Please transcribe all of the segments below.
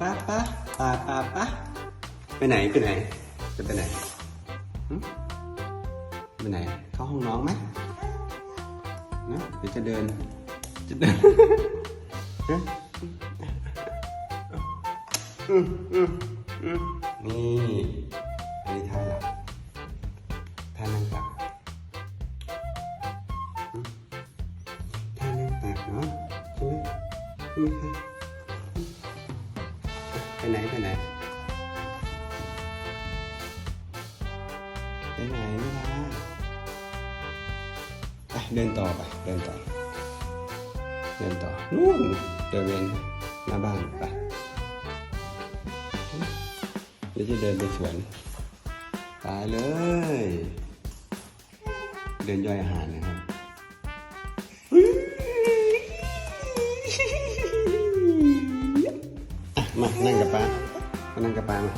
ป้าป้าป้าป้าป้าไปไหนไปไหน จะไปไหนไปไหน เข้าห้องน้องไหมนะเดี๋ยวจะเดิน จะเดินนี่อันนี้ท่าหลับท่า ไปไหนไม่ได้ไปเดินต่อไป เดินต่อ เดินต่อ นู่นเดินเวนหน้าบ้านไปเดี๋ยวจะเดินไปสวนไปเลย เดินย่อยอาหารนะครับอะมา นั่งกับป้ามานั่งกับป้ามา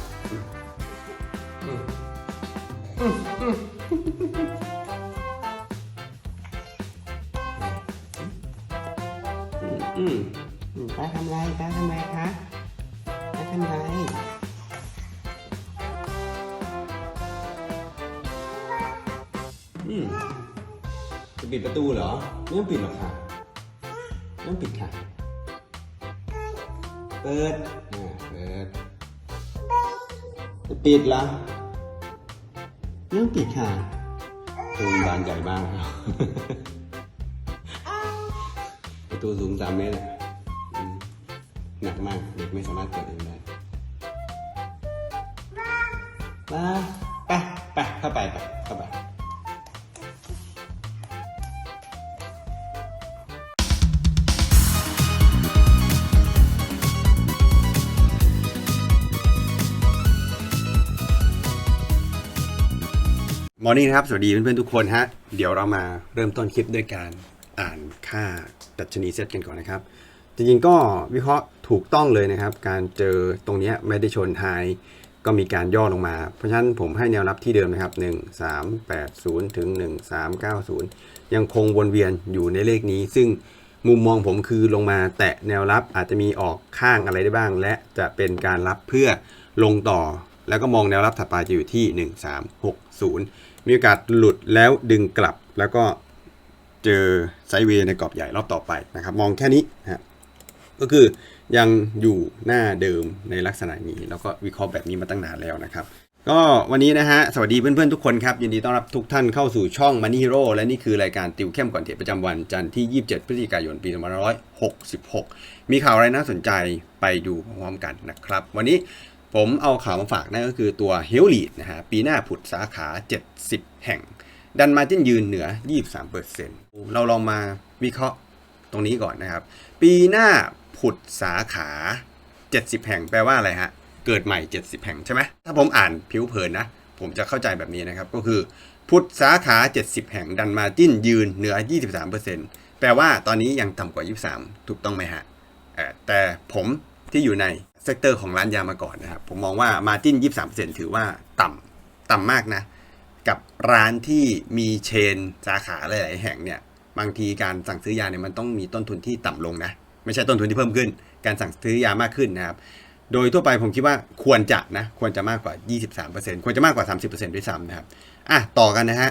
อืมอืมอืมอืมอืมป้าทำไรป้าทำไรคะป้าทำไรอืมจะปิดประตูเหรอไม่ต้องปิดหรอกค่ะไม่ต้องปิดค่ะ เปิดอ่าเปิดจะปิดเหรอ ไม่ต้องปิดค่ะประตูบานใหญ่มากครับประตูสูงสามเมตรอะอืมหนักมากเด็กไม่สามารถเปิดเองได้มา มอร์นิ่งนะครับ สวัสดีเพื่อนๆทุกคนฮะ เดี๋ยวเรามาเริ่มต้นคลิปด้วยการอ่านค่าดัชนีเซตกันก่อนนะครับ จริงๆก็วิเคราะห์ถูกต้องเลยนะครับ การเจอตรงนี้ไม่ได้ชนไฮก็มีการย่อลงมา เพราะฉะนั้นผมให้แนวรับที่เดิมนะครับ 1 3 8 0 ถึง 1 3 9 0 ยังคงวนเวียนอยู่ในเลขนี้ ซึ่งมุมมองผมคือลงมาแตะแนวรับอาจจะมีออกข้างอะไรได้บ้าง และจะเป็นการรับเพื่อลงต่อ แล้วก็มองแนวรับถัดไปจะอยู่ที่ 1360 มีโอกาสหลุดแล้วดึงกลับแล้วก็เจอไซเวย์ในกรอบใหญ่รอบต่อไปนะครับ มองแค่นี้ฮะก็คือยังอยู่หน้าเดิมในลักษณะนี้ แล้วก็วิเคราะห์แบบนี้มาตั้งนานแล้วนะครับ ก็วันนี้นะฮะ สวัสดีเพื่อนๆทุกคนครับ ยินดีต้อนรับทุกท่านเข้าสู่ช่อง Money Hero และนี่คือรายการติวเข้มก่อนเทรดประจำวันจันทร์ที่ 27 พฤศจิกายนปี2566 มีข่าวอะไรน่าสนใจไปดูพร้อมกันนะครับ วันนี้ ผมเอาข่าวมาฝากนั่นก็คือตัว h e l l e a d นะฮะปีหน้าผุดสาขา 70 แห่ง ดันมาจิ้นยืนเหนือ 23%เราลองมาวิเคราะห์ตรงนี้ก่อนนะครับ ปีหน้าผุดสาขา 70 แห่งแปลว่าอะไรฮะ เกิดใหม่ 70 แห่งใช่ไหมถ้าผมอ่านผิวเผินนะ ผมจะเข้าใจแบบนี้นะครับ ก็คือพุทธสาขา 70 แห่งดันมาจิ้นยืนเหนือ 23%แปลว่าตอนนี้ยังต่ำกว่า 23 ถูกต้องไหมฮะแต่ผม ที่อยู่ในเซกเตอร์ของร้านยามาก่อนนะครับ ผมมองว่ามาจิ้น 23%ถือว่าต่ำต่ำมากนะ กับร้านที่มีเชนสาขาหลาย ๆ แห่งเนี่ย บางทีการสั่งซื้อยาเนี่ยมันต้องมีต้นทุนที่ต่ำลงนะ ไม่ใช่ต้นทุนที่เพิ่มขึ้น การสั่งซื้อยามากขึ้นนะครับ โดยทั่วไปผมคิดว่าควรจะนะ ควรจะมากกว่า 23%ควรจะมากกว่า 30%ด้วยซ้ำนะครับ อะ ต่อกันนะฮะ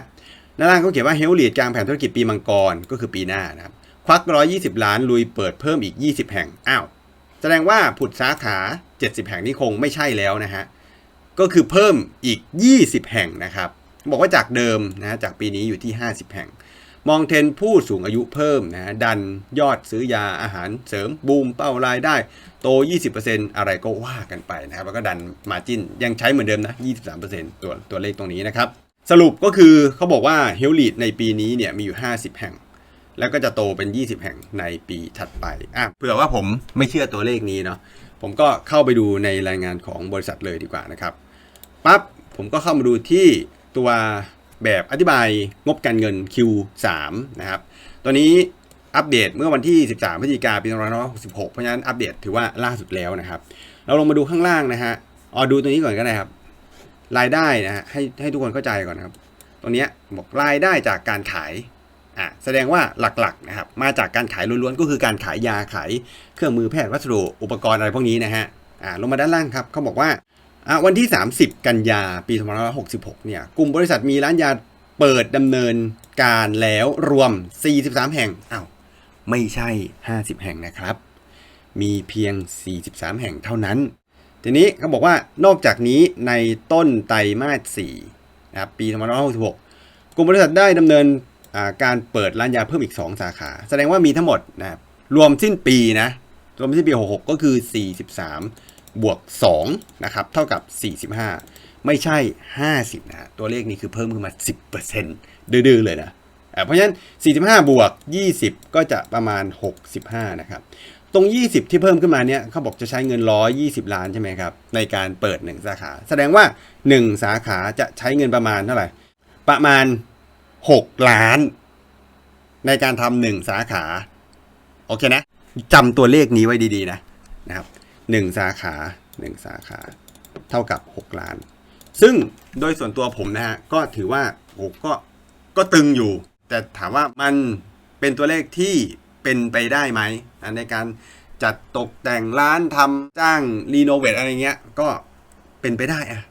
ด้านล่างเขาเขียนว่าเฮลลีดกลางแผนธุรกิจปีมังกรก็คือปีหน้านะครับ ควัก 120 ล้านลุยเปิดเพิ่มอีก 20 แห่ง อ้าว แสดงว่าผุดสาขา 70 แห่งนี่คงไม่ใช่แล้วนะฮะ ก็คือเพิ่มอีก 20 แห่งนะครับ บอกว่าจากเดิมนะจากปีนี้อยู่ที่ 50 แห่ง มองเทรนผู้สูงอายุเพิ่มนะดันยอดซื้อยาอาหารเสริมบูมเป้ารายได้ โต 20%อะไรก็ว่ากันไปนะครับ แล้วก็ดันมาจินยังใช้เหมือนเดิมนะ 23%ตัวตัวเลขตรงนี้นะครับ สรุปก็คือเขาบอกว่าเฮลลีดในปีนี้เนี่ยมีอยู่ 50 แห่ง แล้วก็จะโตเป็น 20 แห่งในปีถัดไปอะเผื่อว่าผมไม่เชื่อตัวเลขนี้เนาะผมก็เข้าไปดูในรายงานของบริษัทเลยดีกว่านะครับปั๊บผมก็เข้ามาดูที่ตัวแบบอธิบายงบการเงิน Q3 นะครับตัวนี้อัปเดตเมื่อวันที่ 13 พฤศจิกาปี2566 เพราะฉะนั้นอัปเดตถือว่าล่าสุดแล้วนะครับ เราลงมาดูข้างล่างนะฮะอ๋อดูตัวนี้ก่อนก็ได้ครับรายได้นะฮะให้ให้ทุกคนเข้าใจก่อนครับ ตรงนี้บอกรายได้จากการขาย อะแสดงว่าหลักๆนะครับมาจากการขายล้วนๆก็คือการขายยาขายเครื่องมือแพทย์วัสดุอุปกรณ์อะไรพวกนี้นะฮะอ่าลงมาด้านล่างครับเขาบอกว่าอ่าวันที่ 30 กันยาปี2566เนี่ยกลุ่มบริษัทมีร้านยาเปิดดำเนินการแล้วรวม 43 แห่งอ้าวไม่ใช่ 50 แห่งนะครับ มีเพียง 43 แห่งเท่านั้น ทีนี้เขาบอกว่านอกจากนี้ในต้นไตรมาส4นะครับปี2566กลุ่มบริษัทได้ดำเนิน การเปิดร้านยาเพิ่มอีก 2 สาขา แสดงว่ามีทั้งหมดนะรวมสิ้นปีนะรวมสิ้นปี 66 ก็คือ 43 บวก 2 นะครับ เท่ากับ 45 ไม่ใช่ 50นะฮะตัวเลขนี้คือเพิ่มขึ้นมา 10%ดื้อๆเลยนะเพราะฉะนั้น 45 บวก 20 ก็จะประมาณ 65 นะครับ ตรง 20 ที่เพิ่มขึ้นมาเนี่ยเขาบอกจะใช้เงิน 120 ล้านใช่ไหมครับ ในการเปิด 1 สาขา แสดงว่า 1 สาขาจะใช้เงินประมาณเท่าไหร่ ประมาณ 6 ล้าน ในการทำหนึ่งสาขา โอเคนะจำตัวเลขนี้ไว้ดีๆนะนะครับหนึ่งสาขาหนึ่งสาขา เท่ากับ 6 ล้าน ซึ่งโดยส่วนตัวผมนะฮะก็ถือว่าโอ้ก็ก็ตึงอยู่ แต่ถามว่ามันเป็นตัวเลขที่เป็นไปได้ไหมในการจัดตกแต่งร้านทำจ้างรีโนเวทอะไรเงี้ย ก็เป็นไปได้อะ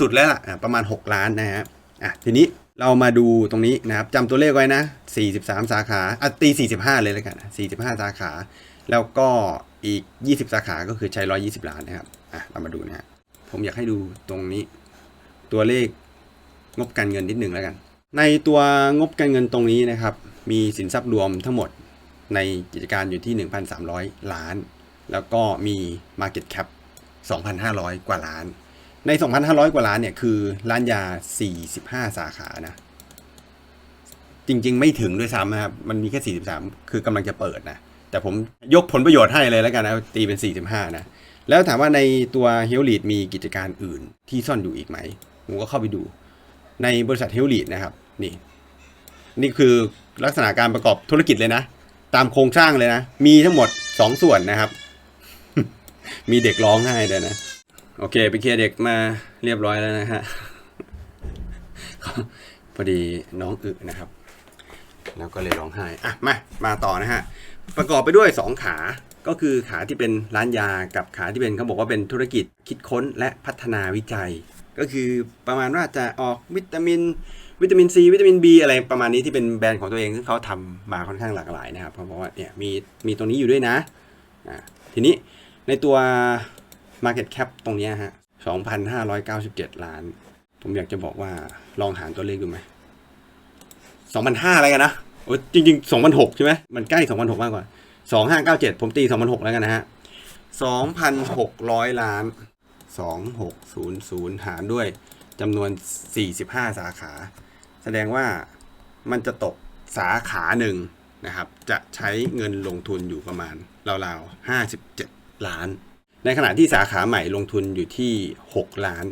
สุดๆแล้วล่ะประมาณ 6 ล้านนะฮะอะทีนี้ เรามาดูตรงนี้นะครับจำตัวเลขไว้นะ 43 สาขาอะตี 45 เลยแล้วกัน45 สาขา แล้วก็อีก 20 สาขาก็คือใช้ 120 ล้านนะครับอะเรามาดูนะฮะผมอยากให้ดูตรงนี้ ตัวเลขงบการเงินนิดหนึ่งแล้วกัน ในตัวงบการเงินตรงนี้นะครับ มีสินทรัพย์รวมทั้งหมดในกิจการอยู่ที่ 1,300 ล้าน แล้วก็มี Market Cap 2,500 กว่าล้าน ใน 2,500 กว่าล้านเนี่ยคือร้านยา 45 สาขานะ จริง ๆ ไม่ถึงด้วยซ้ำนะครับ มันมีแค่ 43 คือกำลังจะเปิดนะ แต่ผมยกผลประโยชน์ให้เลยแล้วกันนะตีเป็น 45 นะ แล้วถามว่าในตัวเฮลลีดมีกิจการอื่นที่ซ่อนอยู่อีกไหม ผมก็เข้าไปดู ในบริษัทเฮลลีดนะครับ นี่ นี่คือลักษณะการประกอบธุรกิจเลยนะ ตามโครงสร้างเลยนะ มีทั้งหมด 2 ส่วนนะครับ มีเด็กร้องไห้ด้วยนะ โอเค ไปเคลียร์เด็กมาเรียบร้อยแล้วนะฮะ พอดีน้องอึนะครับ แล้วก็เลยร้องไห้ อะ มา มาต่อนะฮะ ประกอบไปด้วย 2 ขา ก็คือขาที่เป็นร้านยากับขาที่เป็นเขาบอกว่าเป็นธุรกิจคิดค้นและพัฒนาวิจัย ก็คือประมาณว่าจะออกวิตามิน วิตามินซีวิตามิน B อะไรประมาณนี้ที่เป็นแบรนด์ของตัวเองซึ่งเขาทำมาค่อนข้างหลากหลายนะครับเขาบอกว่าเนี่ยมีมีตรงนี้อยู่ด้วยนะอ่าทีนี้ในตัว Market Cap ตรงนี้ยฮะ 2,597 ล้าน ผมอยากจะบอกว่าลองหารตัวเลขดูไหม2,500อะไรกันนะ โอ้จริงๆ2,600ใช่ไหมมันใกล้2,600มากกว่า 2,597 ผมตี2,600แล้วกันนะฮะ 2,600 ล้าน 2,600 หารด้วยจำนวน 45 สาขา แสดงว่ามันจะตกสาขาหนึ่งนะครับ จะใช้เงินลงทุนอยู่ประมาณราวๆ57 ล้าน ในขณะที่สาขาใหม่ลงทุนอยู่ที่ 6 ล้าน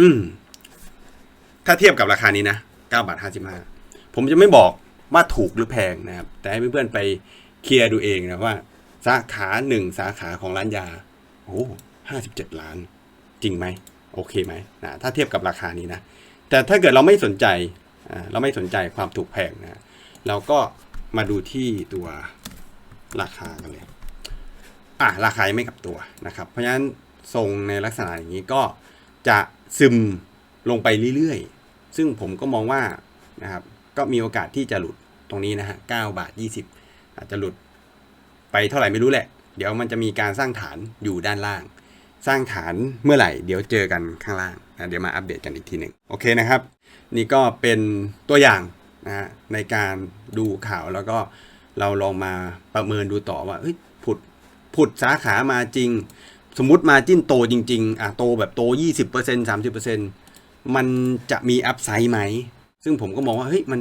อืม ถ้าเทียบกับราคานี้นะ9บาท55 ผมจะไม่บอกว่าถูกหรือแพงนะครับ แต่ให้เพื่อนๆไปเคลียร์ดูเองนะว่า สาขาหนึ่งสาขาของร้านยา โอ้ห้าสิบเจ็ดล้าน จริงไหม โอเคไหมนะถ้าเทียบกับราคานี้นะ แต่ถ้าเกิดเราไม่สนใจ เราไม่สนใจความถูกแพงนะ เราก็มาดูที่ตัวราคากันเลย อะราคาไม่กลับตัวนะครับ เพราะฉะนั้นทรงในลักษณะอย่างนี้ก็จะซึมลงไปเรื่อยๆ ซึ่งผมก็มองว่านะครับก็มีโอกาสที่จะหลุดตรงนี้นะฮะ9บาท 20 อาจจะหลุดไปเท่าไหร่ไม่รู้แหละ เดี๋ยวมันจะมีการสร้างฐานอยู่ด้านล่าง สร้างฐานเมื่อไหร่ เดี๋ยวเจอกันข้างล่างนะเดี๋ยวมาอัปเดตกันอีกทีหนึ่งโอเคนะครับ นี่ก็เป็นตัวอย่างนะฮะในการดูข่าวแล้วก็เราลองมาประเมินดูต่อว่าเฮ้ย ผุดสาขามาจริง สมมติมาจิ้นโตจริง ๆอะโตแบบโต 20% 30%มันจะมีอัพไซด์ไหม ซึ่งผมก็มองว่าเฮ้ยมัน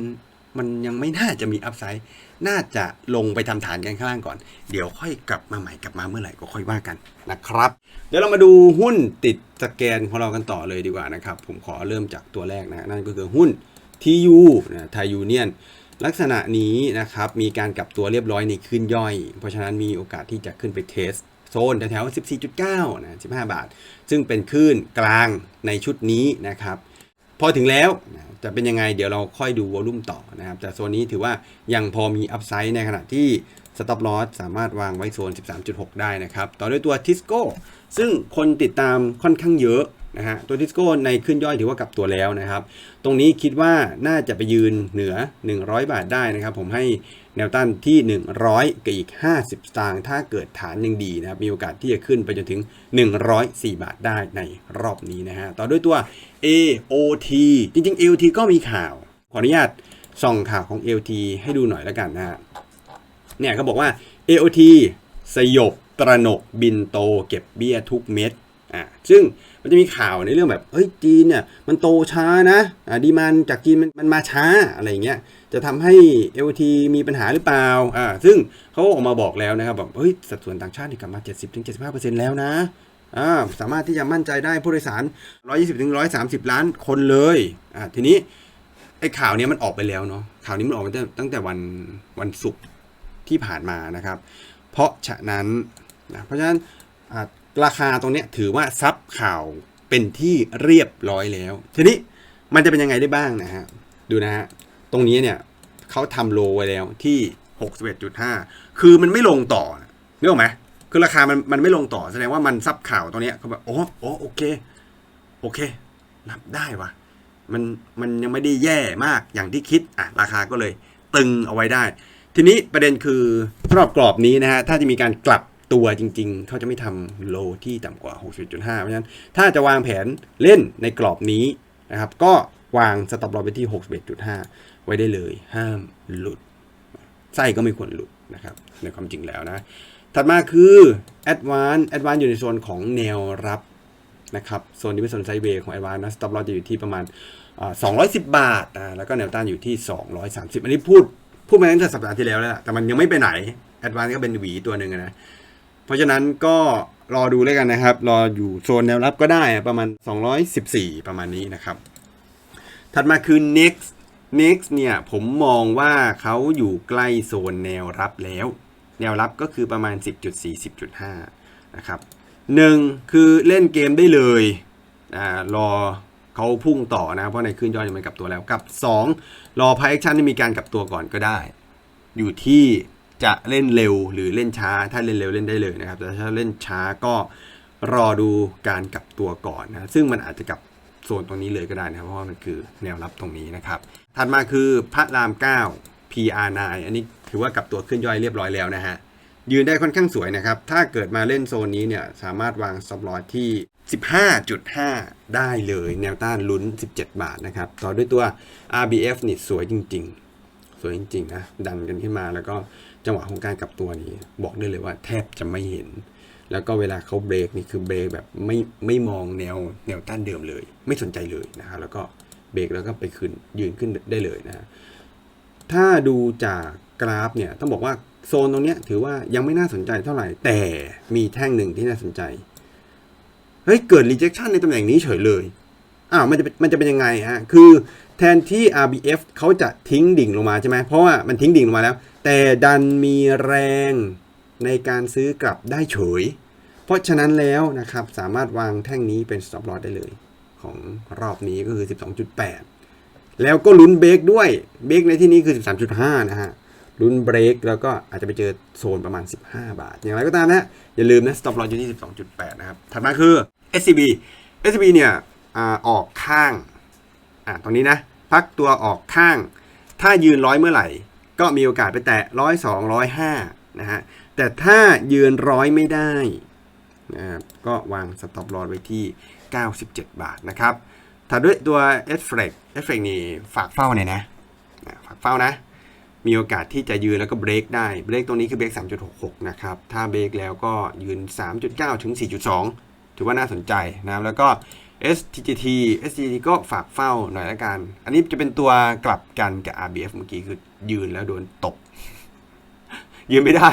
มันยังไม่น่าจะมีอัพไซด์น่าจะลงไปทำฐานกันข้างล่างก่อน เดี๋ยวค่อยกลับมาใหม่กลับมาเมื่อไหร่ก็ค่อยว่ากันนะครับ เดี๋ยวเรามาดูหุ้นติดสแกนของเรากันต่อเลยดีกว่านะครับ ผมขอเริ่มจากตัวแรกนะ นั่นก็คือหุ้น TU นะไทยยูเนียน ลักษณะนี้นะครับมีการกลับตัวเรียบร้อยในขึ้นย่อย เพราะฉะนั้นมีโอกาสที่จะขึ้นไปเทสโซนแถวๆ14.9นะ15 บาท ซึ่งเป็นคลื่นกลางในชุดนี้นะครับ พอถึงแล้วจะเป็นยังไงเดี๋ยวเราค่อยดูวอลุ่มต่อนะครับ แต่โซนนี้ถือว่ายังพอมีอัพไซด์ในขณะที่สต็อปลอสสามารถวางไว้โซน 13.6 ได้นะครับ ต่อด้วยตัวทิสโก้ซึ่งคนติดตามค่อนข้างเยอะ นะฮะตัวทิสโก้ในขึ้นย่อยถือว่ากลับตัวแล้วนะครับ ตรงนี้คิดว่าน่าจะไปยืนเหนือ 100 บาทได้นะครับ ผมให้แนวต้านที่ 100กับอีก 50 สตางค์ถ้าเกิดฐานยังดีนะครับมีโอกาสที่จะขึ้นไปจนถึง 104 บาทได้ในรอบนี้นะฮะต่อด้วยตัว AOT จริงๆ AOT ก็มีข่าว ขออนุญาตส่องข่าวของ AOT ให้ดูหน่อยแล้วกันนะฮะเนี่ยเขาบอกว่า AOT สยบตระหนกบินโตเก็บเบี้ยทุกเม็ด อ่าซึ่งมันจะมีข่าวในเรื่องแบบเฮ้ยจีนเนี่ยมันโตช้านะอ่าดีมันจากจีนมันมันมาช้าอะไรเงี้ยจะทำให้ LT มีปัญหาหรือเปล่าอ่าซึ่งเขาออกมาบอกแล้วนะครับแบบเฮ้ยสัดส่วนต่างชาตินี่กลับมา 70-75%แล้วนะอ่าสามารถที่จะมั่นใจได้ผู้โดยสาร 120-130 ล้านคนเลยอ่าทีนี้ไอ้ข่าวนี้มันออกไปแล้วเนาะข่าวนี้มันออกไปตั้งแต่วันวันศุกร์ที่ผ่านมานะครับ เพราะฉะนั้นนะเพราะฉะนั้นอ่า ราคาตรงนี้ถือว่าซับข่าวเป็นที่เรียบร้อยแล้ว ทีนี้มันจะเป็นยังไงได้บ้างนะฮะ ดูนะฮะ ตรงนี้เนี่ยเขาทำโลไว้แล้วที่ 61.5 คือมันไม่ลงต่อนึกออกไหมคือราคามันมันไม่ลงต่อแสดงว่ามันซับข่าวตรงนี้เขาแบบโอ้โอ้โอเค โอเครับได้วะมันมันยังไม่ได้แย่มากอย่างที่คิดอะราคาก็เลยตึงเอาไว้ได้ ทีนี้ประเด็นคือสำหรับกรอบนี้นะฮะถ้าจะมีการกลับ ตัวจริง ๆ เขาจะไม่ทำโลที่ต่ำกว่า60.5เพราะฉะนั้นถ้าจะวางแผนเล่นในกรอบนี้นะครับ ก็วางสต็อปลอไปที่ 61.5 ไว้ได้เลย ห้ามหลุด ไส้ก็ไม่ควรหลุดนะครับ ในความจริงแล้วนะ ถัดมาคือ Advance Advance อยู่ในโซนของแนวรับนะครับโซนนี้เป็นโซนไซด์เวย์ของ a d v a n c e นะ stop loss จะอยู่ที่ประมาณอ่า210 บาทแล้วก็แนวต้านอยู่ที่ 230 อันนี้พูดพูดมาตั้งแต่สัปดาห์ที่แล้วแล้วแต่มันยังไม่ไปไหน a d v a n c e ก็เป็นหวีตัวหนึ่งนะ เพราะฉะนั้นก็รอดูแล้วกันนะครับ รออยู่โซนแนวรับก็ได้ประมาณ 214 ประมาณนี้นะครับ ถัดมาคือ next next เนี่ยผมมองว่าเขาอยู่ใกล้โซนแนวรับแล้ว แนวรับก็คือประมาณ 10.4 10.5 นะครับหนึ่งคือเล่นเกมได้เลยอ่ารอเขาพุ่งต่อนะ เพราะในขึ้นยอดยังไม่กลับตัวแล้วกับ 2 รอพายแอคชั่นที่มีการกลับตัวก่อนก็ได้ อยู่ที่ จะเล่นเร็วหรือเล่นช้า ถ้าเล่นเร็วเล่นได้เลยนะครับ แต่ถ้าเล่นช้าก็รอดูการกลับตัวก่อนนะซึ่งมันอาจจะกลับโซนตรงนี้เลยก็ได้นะครับ เพราะว่ามันคือแนวรับตรงนี้นะครับ ถัดมาคือพระราม 9 PR9 อันนี้ถือว่ากลับตัวขึ้นย่อยเรียบร้อยแล้วนะฮะยืนได้ค่อนข้างสวยนะครับ ถ้าเกิดมาเล่นโซนนี้เนี่ยสามารถวางซับลอที่ 15.5 ได้เลยแนวต้านลุ้น 17 บาทนะครับ ต่อด้วยตัว RBF นี่สวยจริง ๆ สวยจริง ๆ นะ ดันกันขึ้นมาแล้วก็ จังหวะของการกลับตัวนี้ บอกได้เลยว่าแทบจะไม่เห็น แล้วก็เวลาเขาเบรกนี่คือเบรกแบบไม่ไม่มองแนวแนวต้านเดิมเลย ไม่สนใจเลยนะฮะแล้วก็เบรกแล้วก็ไปขึ้นยืนขึ้นได้เลยนะฮะถ้าดูจากกราฟเนี่ยต้องบอกว่าโซนตรงนี้ถือว่ายังไม่น่าสนใจเท่าไหร่ แต่มีแท่งหนึ่งที่น่าสนใจเฮ้ยเกิด rejection ในตำแหน่งนี้เฉยเลยอ้าวมันจะมันจะเป็นยังไงฮะคือแทนที่ RBF เขาจะทิ้งดิ่งลงมาใช่ไหมเพราะว่ามันทิ้งดิ่งลงมาแล้ว แต่ดันมีแรงในการซื้อกลับได้เฉย เพราะฉะนั้นแล้วนะครับสามารถวางแท่งนี้เป็น stop loss ได้เลย ของรอบนี้ก็คือ 12.8 แล้วก็ลุ้นเบรกด้วย เบรกในที่นี้คือ 13.5 นะฮะ ลุ้นเบรกแล้วก็อาจจะไปเจอโซนประมาณ 15 บาท อย่างไรก็ตามนะ อย่าลืมนะ stop loss อยู่ที่ 12.8 นะครับ ถัดมาคือ SCB SCB เนี่ยอออกข้าง อ่าตรงนี้นะ พักตัวออกข้าง ถ้ายืนร้อยเมื่อไหร่ ก็มีโอกาสไปแตะร้อยสองร้อยห้านะฮะ แต่ถ้ายืนร้อยไม่ได้นะครับก็วางสต็อปลอสไว้ที่ 97 บาทนะครับถัดด้วยตัว s f l e x s f l e x นี่ฝากเฝ้าเนี่อยนะอะฝากเฝ้านะ มีโอกาสที่จะยืนแล้วก็เบรกได้ เบรกตรงนี้คือเบรก 3.66 นะครับ ถ้าเบรกแล้วก็ยืน 3.9 ถึง 4.2 ถือว่าน่าสนใจนะครับแล้วก็ STGT STGT ก็ฝากเฝ้าหน่อยละกัน อันนี้จะเป็นตัวกลับกันกับ RBF เมื่อกี้คือยืนแล้วโดนตบ ยืนไม่ได้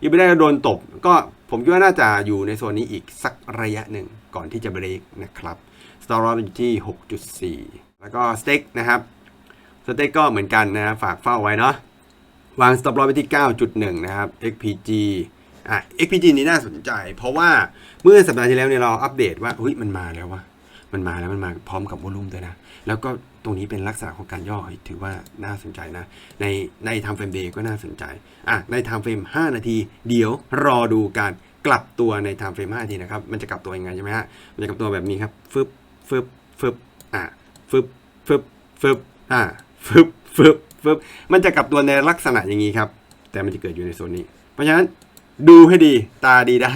ยืนไม่ได้แล้วโดนตบ ก็ผมคิดว่าน่าจะอยู่ในโซนนี้อีกสักระยะหนึ่งก่อนที่จะเบรกนะครับสตอรออยู่ที่ 6.4 แล้วก็สเต็กนะครับสเต็กก็เหมือนกันนะฝากเฝ้าไว้เนาะวาง stop loss ไปที่ 9.1 นะครับ XPG อะ XPG นี้น่าสนใจ เพราะว่าเมื่อสัปดาห์ที่แล้วเนี่ยเราอัปเดตว่าเฮ้ยมันมาแล้ววะ มันมาแล้วมันมาพร้อมกับวอลุ่มด้วยนะ แล้วก็ตรงนี้เป็นลักษณะของการย่อถือว่าน่าสนใจนะ ในในไทม์เฟรมเดย์ก็น่าสนใจ อะ ในไทม์เฟรม 5 นาที เดี๋ยวรอดูการกลับตัวในไทม์เฟรม 5 นาทีนะครับ มันจะกลับตัวยังไงใช่ไหมฮะ มันจะกลับตัวแบบนี้ครับ ฟึบ ฟึบ ฟึบ อะ ฟึบ ฟึบ ฟึบ อะ ฟึบ ฟึบ ฟึบ มันจะกลับตัวในลักษณะอย่างนี้ครับ แต่มันจะเกิดอยู่ในโซนนี้ เพราะฉะนั้นดูให้ดี ตาดีได้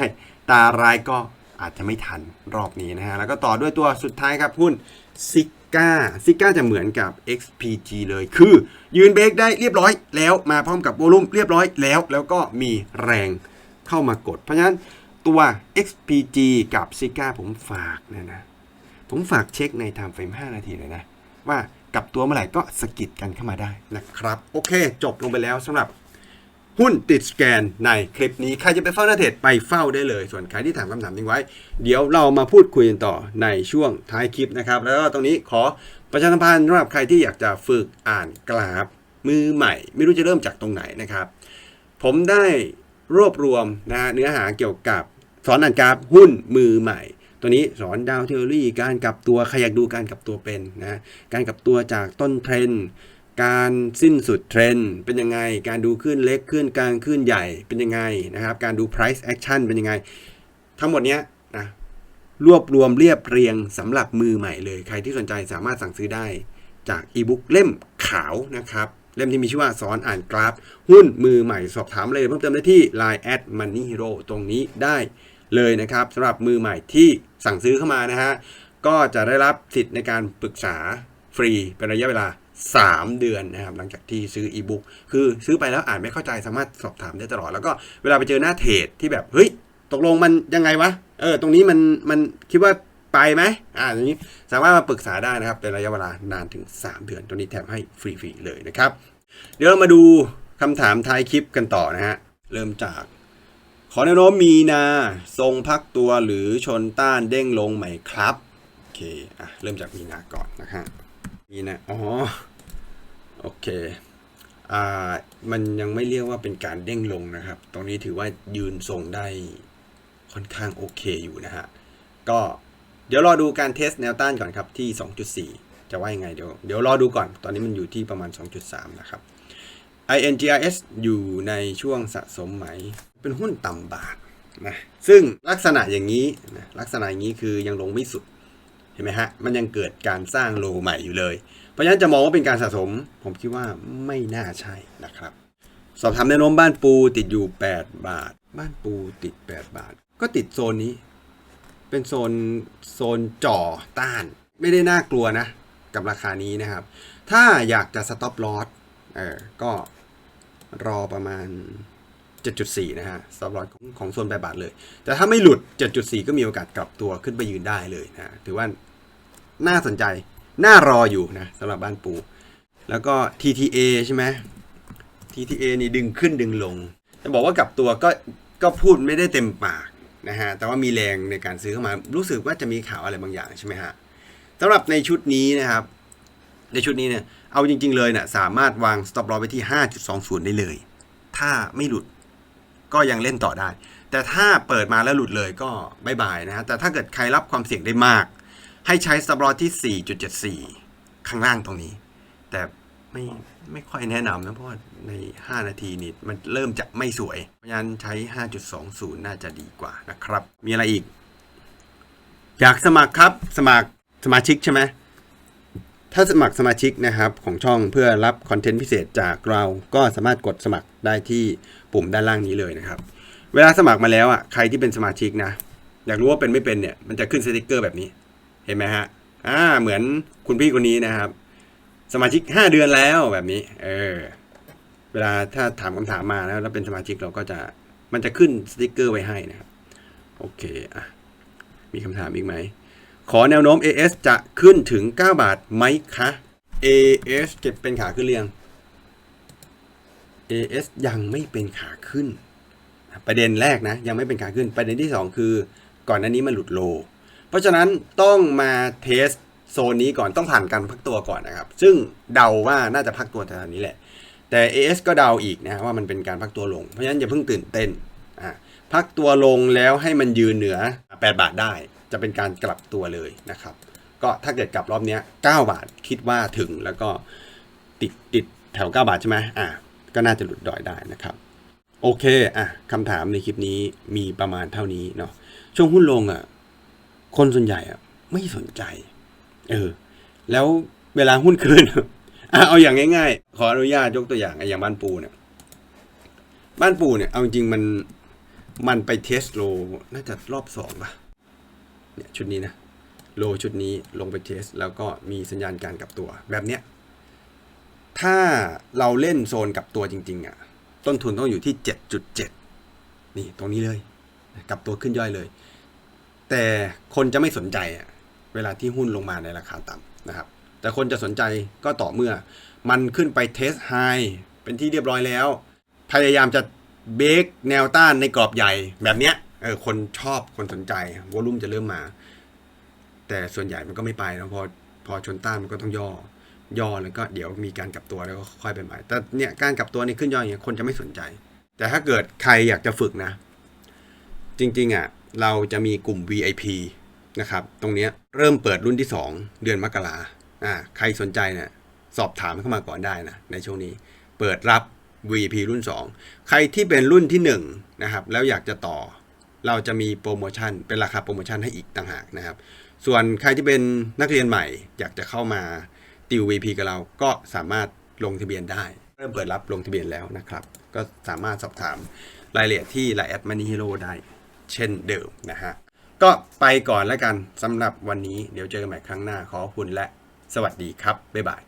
ตาร้ายก็ อาจจะไม่ทันรอบนี้นะฮะ แล้วก็ต่อด้วยตัวสุดท้ายครับหุ้นซิก้าซิก้าจะเหมือนกับ XPG เลยคือยืนเบรกได้เรียบร้อยแล้วมาพร้อมกับโวลุ่มเรียบร้อยแล้ว แล้วก็มีแรงเข้ามากด เพราะฉะนั้นตัว XPG กับซิก้าผมฝากนะนะ ผมฝากเช็คใน time frame 5นาทีเลยนะ ว่ากับตัวเมื่อไหร่ก็สะกิดกันเข้ามาได้นะครับ โอเค จบลงไปแล้วสำหรับ หุ้นติดสแกนในคลิปนี้ ใครจะไปเฝ้าหน้าเทรดไปเฝ้าได้เลย ส่วนใครที่ถามคำถามทิ้งไว้ เดี๋ยวเรามาพูดคุยกันต่อในช่วงท้ายคลิปนะครับ แล้วก็ตรงนี้ขอประชาสัมพันธ์สำหรับใครที่อยากจะฝึกอ่านกราฟมือใหม่ ไม่รู้จะเริ่มจากตรงไหนนะครับ ผมได้รวบรวมนะเนื้อหาเกี่ยวกับสอนอ่านกราฟหุ้นมือใหม่ตัวนี้สอนดาวเทอรี่การกลับตัวใครอยากดูการกลับตัวเป็นนะการกลับตัวจากต้นเทรนด การสิ้นสุดเทรนด์เป็นยังไง การดูขึ้นเล็กขึ้นกลางขึ้นใหญ่เป็นยังไงนะครับ การดู price action เป็นยังไง ทั้งหมดเนี้ยนะรวบรวมเรียบเรียงสำหรับมือใหม่เลย ใครที่สนใจสามารถสั่งซื้อได้จากอีบุ๊กเล่มขาวนะครับ เล่มที่มีชื่อว่าสอนอ่านกราฟ หุ้นมือใหม่สอบถามเลยเพิ่มเติมได้ที่ Line at Money Hero ตรงนี้ได้เลยนะครับสำหรับมือใหม่ที่สั่งซื้อเข้ามานะฮะก็จะได้รับสิทธิ์ในการปรึกษาฟรีเป็นระยะเวลา 3 เดือนนะครับหลังจากที่ซื้ออีบุ๊กคือซื้อไปแล้วอ่านไม่เข้าใจสามารถสอบถามได้ตลอด แล้วก็เวลาไปเจอหน้าเทรดที่แบบเฮ้ยตกลงมันยังไงวะเออตรงนี้มันมันคิดว่าไปไหมอ่าตรงนี้สามารถมาปรึกษาได้นะครับเป็นระยะเวลานานถึง 3 เดือน ตัวนี้แถมให้ฟรีๆเลยนะครับ เดี๋ยวเรามาดูคำถามท้ายคลิปกันต่อนะฮะเริ่มจาก ขอแนวโน้มมีนาทรงพักตัวหรือชนต้านเด้งลงไหมครับโอเคอะเริ่มจากมีนาก่อนนะฮะ มีนาอ๋อ โอเค อ่า มันยังไม่เรียกว่าเป็นการเด้งลงนะครับ ตรงนี้ถือว่ายืนทรงได้ค่อนข้างโอเคอยู่นะฮะ ก็เดี๋ยวรอดูการเทสแนวต้านก่อนครับที่ 2.4 จะว่ายังไงเดี๋ยวเดี๋ยวรอดูก่อน ตอนนี้มันอยู่ที่ประมาณ 2.3 นะครับ INGRS อยู่ในช่วงสะสมไหม เป็นหุ้นต่ำบาทนะ ซึ่งลักษณะอย่างนี้นะลักษณะอย่างนี้คือยังลงไม่สุด เห็นไหมฮะ มันยังเกิดการสร้างโลใหม่อยู่เลย เพราะฉะนั้นจะมองว่าเป็นการสะสม ผมคิดว่าไม่น่าใช่นะครับ สอบถามแนวโน้มบ้านปูติดอยู่ 8 บาท บ้านปูติด 8 บาท ก็ติดโซนนี้ เป็นโซนโซนจ่อต้าน ไม่ได้น่ากลัวนะ กับราคานี้นะครับ ถ้าอยากจะสต็อปลอสเออก็รอประมาณ 7.4 นะฮะสต็อปลอสของของโซน8บาทเลย แต่ถ้าไม่หลุด 7.4 ก็มีโอกาสกลับตัวขึ้นไปยืนได้เลยนะ ถือว่า น่าสนใจ น่ารออยู่นะสำหรับบ้านปู แล้วก็ TTA ใช่ไหม TTA นี่ดึงขึ้นดึงลง จะบอกว่ากลับตัวก็ก็พูดไม่ได้เต็มปากนะฮะ แต่ว่ามีแรงในการซื้อเข้ามา รู้สึกว่าจะมีข่าวอะไรบางอย่างใช่ไหมฮะสำหรับในชุดนี้นะครับ ในชุดนี้เนี่ย เอาจริง ๆ เลยเนี่ยสามารถวาง stop loss ไว้ที่ 5.20 ได้เลย ถ้าไม่หลุดก็ยังเล่นต่อได้ แต่ถ้าเปิดมาแล้วหลุดเลยก็บายบายนะฮะ แต่ถ้าเกิดใครรับความเสี่ยงได้มาก ให้ใช้ stop loss ที่ 4.74 ข้างล่างตรงนี้ แต่ไม่ไม่ค่อยแนะนำนะ เพราะว่าใน 5 นาทีนี่มันเริ่มจะไม่สวย เพราะฉะนั้นใช้ 5.20 น่าจะดีกว่านะครับ มีอะไรอีก อยากสมัครครับสมัครสมาชิกใช่ไหมถ้าสมัครสมาชิกนะครับของช่องเพื่อรับคอนเทนต์พิเศษจากเราก็สามารถกดสมัครได้ที่ปุ่มด้านล่างนี้เลยนะครับ เวลาสมัครมาแล้วอะใครที่เป็นสมาชิกนะ อยากรู้ว่าเป็นไม่เป็นเนี่ยมันจะขึ้นสติกเกอร์แบบนี้ เห็นไหมฮะอ่าเหมือนคุณพี่คนนี้นะครับ สมาชิก 5 เดือนแล้วแบบนี้ เออ เวลาถ้าถามคำถามมาแล้วแล้วเป็นสมาชิกเราก็จะมันจะขึ้นสติกเกอร์ไว้ให้นะครับ โอเคอะมีคำถามอีกไหม ขอแนวโน้ม AS จะขึ้นถึง 9 บาทไหมคะ AS เก็บเป็นขาขึ้นเรียง AS ยังไม่เป็นขาขึ้น ประเด็นแรกนะ ยังไม่เป็นขาขึ้น ประเด็นที่ 2 คือ ก่อนหน้านี้มันหลุดโล ราะฉะนั้นต้องมาเทสโซนนี้ก่อนต้องผ่านการพักตัวก่อนนะครับ ซึ่งเดาว่าน่าจะพักตัวแถวนี้แหละ แต่ AS ก็เดาอีกนะว่ามันเป็นการพักตัวลง เพราะฉะนั้นอย่าเพิ่งตื่นเต้นอะพักตัวลงแล้วให้มันยืนเหนือ 8 บาทได้ จะเป็นการกลับตัวเลยนะครับ ก็ถ้าเกิดกลับรอบนี้9บาทคิดว่าถึงแล้วก็ติดติดแถว 9 บาทใช่ไหมอะก็น่าจะหลุดดอยได้นะครับโอเคอะคำถามในคลิปนี้มีประมาณเท่านี้เนาะช่วงหุ้นลงอะ คนส่วนใหญ่อะไม่สนใจ เออ แล้วเวลาหุ้นขึ้นเอาอย่างง่ายๆ ขออนุญาตยกตัวอย่างอย่างบ้านปูเนี่ย บ้านปูเนี่ย เอาจริงมันมันไปเทสโล น่าจะรอบสองป่ะ เนี่ยชุดนี้นะ โลชุดนี้ลงไปเทส แล้วก็มีสัญญาณการกลับตัว แบบเนี้ย ถ้าเราเล่นโซนกลับตัวจริง ๆอะ ต้นทุนต้องอยู่ที่ 7.7 นี่ตรงนี้เลย กลับตัวขึ้นย่อยเลย แต่คนจะไม่สนใจเวลาที่หุ้นลงมาในราคาต่ำนะครับ แต่คนจะสนใจก็ต่อเมื่อ มันขึ้นไปเทสไฮเป็นที่เรียบร้อยแล้ว พยายามจะเบรกแนวต้านในกรอบใหญ่แบบเนี้ยเออคนชอบคนสนใจวอลุ่มจะเริ่มมา แต่ส่วนใหญ่มันก็ไม่ไปนะพอพอชนต้านมันก็ต้องย่อย่อแล้วก็เดี๋ยวมีการกลับตัวแล้วก็ค่อยไปใหม่แต่เนี่ยการกลับตัวนี่ขึ้นย่ออย่างเงี้ยคนจะไม่สนใจ แต่ถ้าเกิดใครอยากจะฝึกนะ จริง ๆอะ เราจะมีกลุ่ม VIP นะครับ ตรงนี้เริ่มเปิดรุ่นที่ 2 เดือนมกราอ่าใครสนใจเนี่ยสอบถามเข้ามาก่อนได้นะในช่วงนี้ เปิดรับ VIP รุ่น 2 ใครที่เป็นรุ่นที่1นะครับแล้วอยากจะต่อ เราจะมีโปรโมชั่น เป็นราคาโปรโมชั่นให้อีกต่างหากนะครับ ส่วนใครที่เป็นนักเรียนใหม่ อยากจะเข้ามาติว VP กับเราก็สามารถลงทะเบียนได้ เริ่มเปิดรับลงทะเบียนแล้วนะครับ ก็สามารถสอบถามรายละเอียดที่ไลน์แอดมันนี่ฮีโร่ได้ เช่นเดิมนะฮะ ก็ไปก่อนแล้วกันสำหรับวันนี้เดี๋ยวเจอกันใหม่ครั้งหน้าขอคุณและสวัสดีครับ บ๊ายบาย